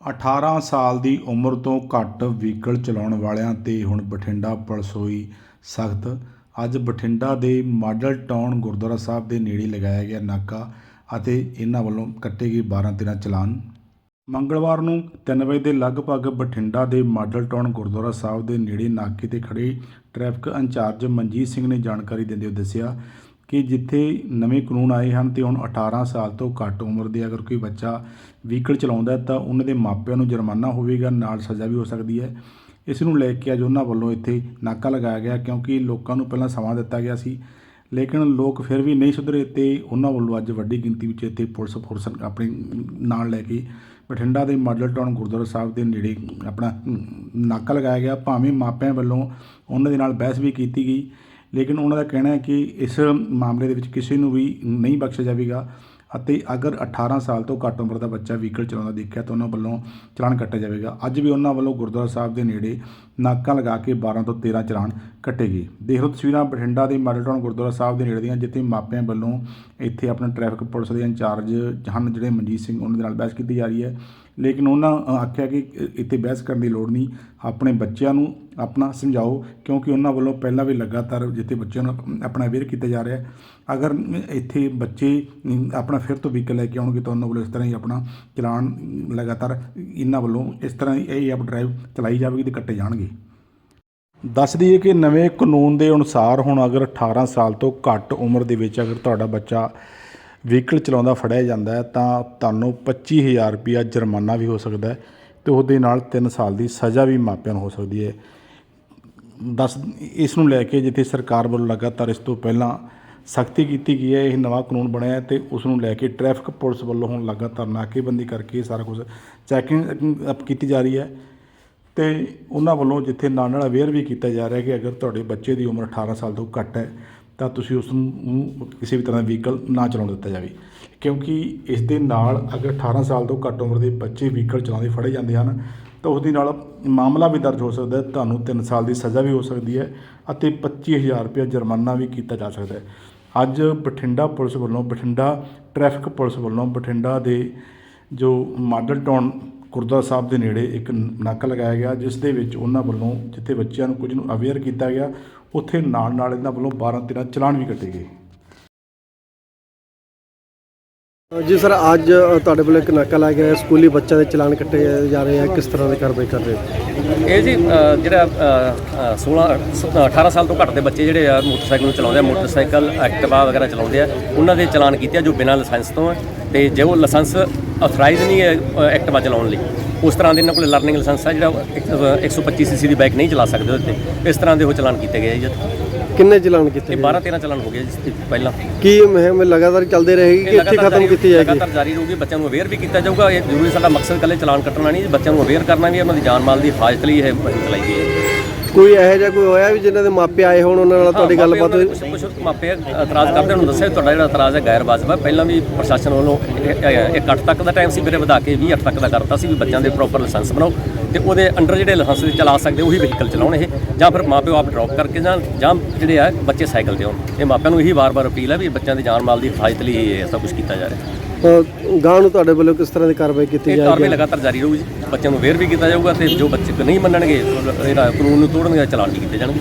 18 ਸਾਲ ਦੀ ਉਮਰ ਤੋਂ ਘੱਟ ਵਹੀਕਲ ਚਲਾਉਣ ਵਾਲਿਆਂ ਤੇ ਹੁਣ ਬਠਿੰਡਾ ਪੁਲਿਸ ਹੋਈ ਸਖਤ। ਅੱਜ ਬਠਿੰਡਾ ਦੇ ਮਾਡਲ ਟਾਊਨ ਗੁਰਦੁਆਰਾ ਸਾਹਿਬ ਦੇ ਨੇੜੇ ਲਗਾਇਆ ਗਿਆ ਨਾਕਾ ਅਤੇ ਇਹਨਾਂ ਵੱਲੋਂ ਕੱਟੇ ਗਏ 12 13 ਚਲਾਨ। ਮੰਗਲਵਾਰ ਨੂੰ 3 ਵਜੇ ਦੇ ਲਗਭਗ ਬਠਿੰਡਾ ਦੇ ਮਾਡਲ ਟਾਊਨ ਗੁਰਦੁਆਰਾ ਸਾਹਿਬ ਦੇ ਨੇੜੇ ਨਾਕੇ ਤੇ ਖੜੇ ਟ੍ਰੈਫਿਕ ਇੰਚਾਰਜ ਮਨਜੀਤ ਸਿੰਘ ਨੇ ਜਾਣਕਾਰੀ ਦਿੰਦੇ ਹੋਏ ਦੱਸਿਆ ਕਿ ਜਿੱਥੇ ਨਵੇਂ ਕਾਨੂੰਨ ਆਏ ਹਨ ਤੇ ਹੁਣ 18 ਸਾਲ ਤੋਂ ਘੱਟ ਉਮਰ ਦੇ ਅਗਰ ਕੋਈ ਬੱਚਾ ਵਹੀਕਲ ਚਲਾਉਂਦਾ ਤਾਂ ਉਹਨਾਂ ਦੇ ਮਾਪਿਆਂ ਨੂੰ ਜੁਰਮਾਨਾ ਹੋਵੇਗਾ, ਨਾਲ ਸਜ਼ਾ ਵੀ ਹੋ ਸਕਦੀ ਹੈ। ਇਸ ਨੂੰ ਲੈ ਕੇ ਅੱਜ ਉਹਨਾਂ ਵੱਲੋਂ ਇੱਥੇ ਨਾਕਾ ਲਗਾਇਆ ਗਿਆ ਕਿਉਂਕਿ ਲੋਕਾਂ ਨੂੰ ਪਹਿਲਾਂ ਸਮਾਂ ਦਿੱਤਾ ਗਿਆ ਸੀ, ਲੇਕਿਨ ਲੋਕ ਫਿਰ ਵੀ ਨਹੀਂ ਸੁਧਰੇ ਤੇ ਉਹਨਾਂ ਵੱਲੋਂ ਅੱਜ ਵੱਡੀ ਗਿਣਤੀ ਵਿੱਚ ਇੱਥੇ ਪੁਲਿਸ ਫੋਰਸ ਆਪਣੇ ਨਾਲ ਲੈ ਕੇ ਬਠਿੰਡਾ ਦੇ ਮਾਡਲ ਟਾਊਨ ਗੁਰਦੁਆਰਾ ਸਾਹਿਬ ਦੇ ਨੇੜੇ ਆਪਣਾ ਨਾਕਾ ਲਗਾਇਆ ਗਿਆ। ਭਾਵੇਂ ਮਾਪਿਆਂ ਵੱਲੋਂ ਉਹਨਾਂ ਦੇ ਨਾਲ ਬਹਿਸ ਵੀ ਕੀਤੀ ਗਈ ਲੇਕਿਨ ਉਹਨਾਂ ਦਾ ਕਹਿਣਾ ਹੈ ਕਿ ਇਸ ਮਾਮਲੇ ਦੇ ਵਿੱਚ ਕਿਸੇ ਨੂੰ ਵੀ ਨਹੀਂ ਬਖਸ਼ਿਆ ਜਾਵੇਗਾ ਅਤੇ ਅਗਰ 18 ਸਾਲ ਤੋਂ ਘੱਟ ਉਮਰ ਦਾ ਬੱਚਾ ਵਹੀਕਲ ਚਲਾਉਂਦਾ ਦੇਖਿਆ ਤਾਂ ਉਹਨਾਂ ਵੱਲੋਂ ਚਲਾਨ ਕੱਟਿਆ ਜਾਵੇਗਾ। ਅੱਜ ਵੀ ਉਹਨਾਂ ਵੱਲੋਂ ਗੁਰਦੁਆਰਾ ਸਾਹਿਬ ਦੇ ਨੇੜੇ ਨਾਕਾ ਲਗਾ ਕੇ 12 ਤੋਂ 13 ਚਲਾਨ ਕੱਟੇ ਗਏ ਦੇਖ ਲਓ ਤਸਵੀਰਾਂ ਬਠਿੰਡਾ ਦੇ ਮਾਡਲ ਟਾਊਨ ਗੁਰਦੁਆਰਾ ਸਾਹਿਬ ਦੇ ਨੇੜੇ ਦੀਆਂ, ਜਿੱਥੇ ਮਾਪਿਆਂ ਵੱਲੋਂ ਇੱਥੇ ਆਪਣਾ ਟ੍ਰੈਫਿਕ ਪੁਲਿਸ ਦੇ ਇੰਚਾਰਜ ਹਨ, ਜਿਹੜੇ ਮਨਜੀਤ ਸਿੰਘ, ਉਹਨਾਂ ਦੇ ਨਾਲ ਬਹਿਸ ਕੀਤੀ ਜਾ ਰਹੀ ਹੈ। ਲੇਕਿਨ ਉਹਨਾਂ ਆਖਿਆ ਕਿ ਇੱਥੇ ਬਹਿਸ ਕਰਨ ਦੀ ਲੋੜ ਨਹੀਂ। ਆਪਣੇ ਬੱਚਿਆਂ ਨੂੰ ਆਪਣਾ ਸਮਝਾਓ, ਕਿਉਂਕਿ ਉਹਨਾਂ ਵੱਲੋਂ ਪਹਿਲਾਂ ਵੀ ਲਗਾਤਾਰ ਜਿੱਥੇ ਬੱਚਿਆਂ ਨੂੰ ਆਪਣਾ ਅਵੇਅਰ ਕੀਤਾ ਜਾ ਰਿਹਾ ਅਗਰ ਇੱਥੇ ਬੱਚੇ ਆਪਣਾ ਫਿਰ ਤੋਂ ਵਹੀਕਲ ਲੈ ਕੇ ਆਉਣਗੇ ਤਾਂ ਉਹਨਾਂ ਵੱਲੋਂ ਇਸ ਤਰ੍ਹਾਂ ਹੀ ਆਪਣਾ ਚਲਾਨ ਲਗਾਤਾਰ ਇਹਨਾਂ ਵੱਲੋਂ ਇਸ ਤਰ੍ਹਾਂ ਹੀ ਇਹ ਆਪ ਡਰਾਈਵ ਚਲਾਈ ਜਾਵੇਗੀ ਤੇ ਕੱਟੇ ਜਾਣਗੇ। ਦੱਸ ਦਈਏ ਕਿ ਨਵੇਂ ਕਾਨੂੰਨ ਦੇ ਅਨੁਸਾਰ ਹੁਣ ਅਗਰ 18 ਸਾਲ ਤੋਂ ਘੱਟ ਉਮਰ ਦੇ ਵਿੱਚ ਅਗਰ ਤੁਹਾਡਾ ਬੱਚਾ ਵਹੀਕਲ ਚਲਾਉਂਦਾ ਫੜਿਆ ਜਾਂਦਾ ਹੈ, ਤਾਂ ਤੁਹਾਨੂੰ 25000 ਰੁਪਇਆ ਜੁਰਮਾਨਾ ਵੀ ਹੋ ਸਕਦਾ ਹੈ ਤੇ ਉਹਦੇ ਨਾਲ 3 ਸਾਲ ਦੀ ਸਜ਼ਾ ਵੀ ਮਾਪਿਆਂ ਨੂੰ ਹੋ ਸਕਦੀ ਹੈ। ਦੱਸ, ਇਸ ਨੂੰ ਲੈ ਕੇ ਜਿੱਥੇ ਸਰਕਾਰ ਵੱਲੋਂ ਲਗਾਤਾਰ ਇਸ ਤੋਂ ਪਹਿਲਾਂ ਸਖਤੀ ਕੀਤੀ ਗਈ ਹੈ, ਇਹ ਨਵਾਂ ਕਾਨੂੰਨ ਬਣਿਆ ਹੈ ਤੇ ਉਸ ਨੂੰ ਲੈ ਕੇ ਟ੍ਰੈਫਿਕ ਪੁਲਿਸ ਵੱਲੋਂ ਹੁਣ ਲਗਾਤਾਰ ਨਾਕੇਬੰਦੀ ਕਰਕੇ ਇਹ ਸਾਰਾ ਕੁਝ ਚੈਕਿੰਗ ਅਪ ਕੀਤੀ ਜਾ ਰਹੀ ਹੈ। ਤੇ ਉਹਨਾਂ ਵੱਲੋਂ ਜਿੱਥੇ ਨਾਲ ਨਾਲ ਅਵੇਅਰ ਵੀ ਕੀਤਾ ਜਾ ਰਿਹਾ ਕਿ ਅਗਰ ਤੁਹਾਡੇ ਬੱਚੇ ਦੀ ਉਮਰ 18 ਸਾਲ ਤੋਂ ਘੱਟ ਹੈ ਤਾਂ ਤੁਸੀਂ ਉਸ ਨੂੰ ਕਿਸੇ ਵੀ ਤਰ੍ਹਾਂ ਦਾ ਵਹੀਕਲ ਨਾ ਚਲਾਉਣ ਦਿੱਤਾ ਜਾਵੇ। ਕਿਉਂਕਿ ਇਸ ਦੇ ਨਾਲ ਅਗਰ 18 ਸਾਲ ਤੋਂ ਘੱਟ ਉਮਰ ਦੇ ਬੱਚੇ ਵਹੀਕਲ ਚਲਾਉਂਦੇ ਫੜੇ ਜਾਂਦੇ ਹਨ, ਤਾਂ ਉਸ ਦੇ ਨਾਲ ਮਾਮਲਾ ਵੀ ਦਰਜ ਹੋ ਸਕਦਾ ਤੁਹਾਨੂੰ 3 ਸਾਲ ਦੀ ਸਜ਼ਾ ਵੀ ਹੋ ਸਕਦੀ ਹੈ ਅਤੇ 25000 ਰੁਪਏ ਜੁਰਮਾਨਾ ਵੀ ਕੀਤਾ ਜਾ ਸਕਦਾ ਹੈ। ਅੱਜ ਬਠਿੰਡਾ ਪੁਲਿਸ ਵੱਲੋਂ, ਬਠਿੰਡਾ ਟ੍ਰੈਫਿਕ ਪੁਲਿਸ ਵੱਲੋਂ ਬਠਿੰਡਾ ਦੇ ਜੋ ਮਾਡਲ ਟਾਊਨ ਗੁਰਦੁਆਰਾ ਸਾਹਿਬ ਦੇ ਨੇੜੇ ਇੱਕ ਨਾਕਾ ਲਗਾਇਆ ਗਿਆ ਜਿਸ ਦੇ ਵਿੱਚ ਉਹਨਾਂ ਵੱਲੋਂ ਜਿੱਥੇ ਬੱਚਿਆਂ ਨੂੰ ਕੁਝ ਨੂੰ ਅਵੇਅਰ ਕੀਤਾ ਗਿਆ ਉੱਥੇ ਨਾਲ ਨਾਲ ਇਹਨਾਂ ਵੱਲੋਂ 12 13 ਚਲਾਨ ਵੀ ਕੱਟੇ ਗਏ ਜੀ ਸਰ ਅੱਜ ਤੁਹਾਡੇ ਵੱਲੋਂ ਇੱਕ ਨਾਕਾ ਲਾਇਆ ਗਿਆ ਹੈ। ਸਕੂਲੀ ਬੱਚਿਆਂ ਦੇ ਚਲਾਨ ਕੱਟੇ ਜਾ ਰਹੇ ਆ ਕਿਸ ਤਰ੍ਹਾਂ ਦੀ ਕਾਰਵਾਈ ਕਰ ਰਹੇ ਹੋ ਇਹ ਜੀ ਜਿਹੜਾ ਅ, ਅ, 16 ਸ- 18 ਸਾਲ ਤੋਂ ਘੱਟ ਦੇ ਬੱਚੇ ਜਿਹੜੇ ਆ ਮੋਟਰਸਾਈਕਲ ਨੂੰ ਚਲਾਉਂਦੇ ਆ ਮੋਟਰਸਾਈਕਲ ਐਕਟਿਵਾ ਵਗੈਰਾ ਚਲਾਉਂਦੇ ਆ ਉਹਨਾਂ ਦੇ ਚਲਾਨ ਕੀਤੇ ਆ ਜੋ ਬਿਨਾਂ ਲਾਇਸੈਂਸ ਤੋਂ ਆ ਤੇ ਜੇ ਉਹ ਲਾਇਸੈਂਸ ਅਥੋਰਾਈਜ਼ ਨਹੀਂ ਹੈ ਐਕਟਿਵਾ ਚਲਾਉਣ ਲਈ। ਉਸ ਤਰ੍ਹਾਂ ਦੇ ਇਹਨਾਂ ਕੋਲ ਲਰਨਿੰਗ ਲਾਇਸੈਂਸ ਆ ਜਿਹੜਾ ਇੱਕ- ਅ, 125 ਸੀਸੀ ਦੀ ਬਾਈਕ ਨਹੀਂ ਚਲਾ ਸਕਦੇ ਉਹਦੇ ਤੇ। ਇਸ ਤਰ੍ਹਾਂ ਦੇ ਉਹ ਚਲਾਨ ਕੀਤੇ ਗਏ ਜੀ ਕਿੰਨੇ ਚਲਾਨ ਕੀਤੇ ਇਹ ਗਏ? 12 13 ਚਲਾਨ ਹੋ ਗਏ ਜੀ ਪਹਿਲਾਂ। ਕੀ ਮੁਹਿੰਮ ਲਗਾਤਾਰ ਚੱਲਦੇ ਰਹੇਗੀ ਕਿ ਇੱਥੇ ਖਤਮ ਕੀਤੀ ਜਾਏਗੀ? ਲਗਾਤਾਰ ਜਾਰੀ ਰਹੂਗੀ ਬੱਚਿਆਂ ਨੂੰ ਅਵੇਅਰ ਵੀ ਕੀਤਾ ਜਾਊਗਾ। ਇਹ ਜ਼ਰੂਰੀ ਸਾਡਾ ਮਕਸਦ ਇਕੱਲੇ ਚਲਾਨ ਕੱਟਣਾ ਨਹੀਂ ਬੱਚਿਆਂ ਨੂੰ ਅਵੇਅਰ ਕਰਨਾ ਵੀ ਹੈ, ਉਹਨਾਂ ਦੀ ਜਾਨ ਮਾਲ ਦੀ ਹਿਫਾਜ਼ਤ ਲਈ ਇਹ ਮੁਹਿੰਮ ਚਲਾਈ ਗਈ ਹੈ। ਕੋਈ ਇਹੋ ਜਿਹਾ ਕੋਈ ਹੋਇਆ ਵੀ ਜਿਨ੍ਹਾਂ ਦੇ ਮਾਪੇ ਆਏ ਹੋਣ ਉਹਨਾਂ ਨਾਲ ਤੁਹਾਡੀ ਗੱਲਬਾਤ ਹੋਈ? ਕੁਝ ਕੁਝ ਮਾਪੇ ਇਤਰਾਜ਼ ਕਰਦੇ ਉਹਨੂੰ ਦੱਸਿਆ ਤੁਹਾਡਾ ਜਿਹੜਾ ਇਤਰਾਜ਼ ਹੈ ਗੈਰ ਵਾਜਬ ਹੈ। ਪਹਿਲਾਂ ਵੀ ਪ੍ਰਸ਼ਾਸਨ ਵੱਲੋਂ ਇੱਕ 8 ਤੱਕ ਦਾ ਟਾਈਮ ਸੀ ਇਹ ਵਧਾ ਕੇ 20 8 ਤੱਕ ਦਾ ਕਰਤਾ ਸੀ ਵੀ ਬੱਚਿਆਂ ਦੇ ਪ੍ਰੋਪਰ ਲਾਇਸੈਂਸ ਬਣਾਓ। ਤੇ ਉਹਦੇ ਅੰਡਰ ਜਿਹੜੇ ਲਾਇਸੈਂਸ ਦੇ ਚਲਾ ਸਕਦੇ ਉਹੀ ਵਹੀਕਲ ਚਲਾਉਣ ਇਹ ਜਾਂ ਫਿਰ ਮਾਪਿਓ ਆਪ ਡ੍ਰੌਪ ਕਰਕੇ ਜਾਂ ਜਾਂ ਜਿਹੜੇ ਆ ਬੱਚੇ ਸਾਈਕਲ ਤੇ ਆਉਣ। ਇਹ ਮਾਪਿਆਂ ਨੂੰ ਇਹੀ ਵਾਰ-ਵਾਰ ਅਪੀਲ ਹੈ ਵੀ ਬੱਚਿਆਂ ਦੀ ਜਾਨ ਮਾਲ ਦੀ ਹਿਫਾਜ਼ਤ ਲਈ ਇਹ ਸਭ ਕੁਝ ਕੀਤਾ ਜਾ ਰਿਹਾ। ਗਾਂ ਨੂੰ ਤੁਹਾਡੇ ਵੱਲੋਂ ਕਿਸ ਤਰ੍ਹਾਂ ਦੀ ਕਾਰਵਾਈ ਕੀਤੀ ਇਹ ਜਾਏਗੀ? ਕਾਰਵਾਈ ਲਗਾਤਾਰ ਜਾਰੀ ਰਹੂਗੀ ਬੱਚਿਆਂ ਨੂੰ ਅਵੇਅਰ ਵੀ ਕੀਤਾ ਜਾਊਗਾ ਤੇ ਜੋ ਬੱਚੇ ਨਹੀਂ ਮੰਨਣਗੇ ਜਿਹੜਾ ਕਾਨੂੰਨ ਨੂੰ ਤੋੜਨਗੇ ਚਲਾਨ ਵੀ ਕੀਤੇ ਜਾਣਗੇ।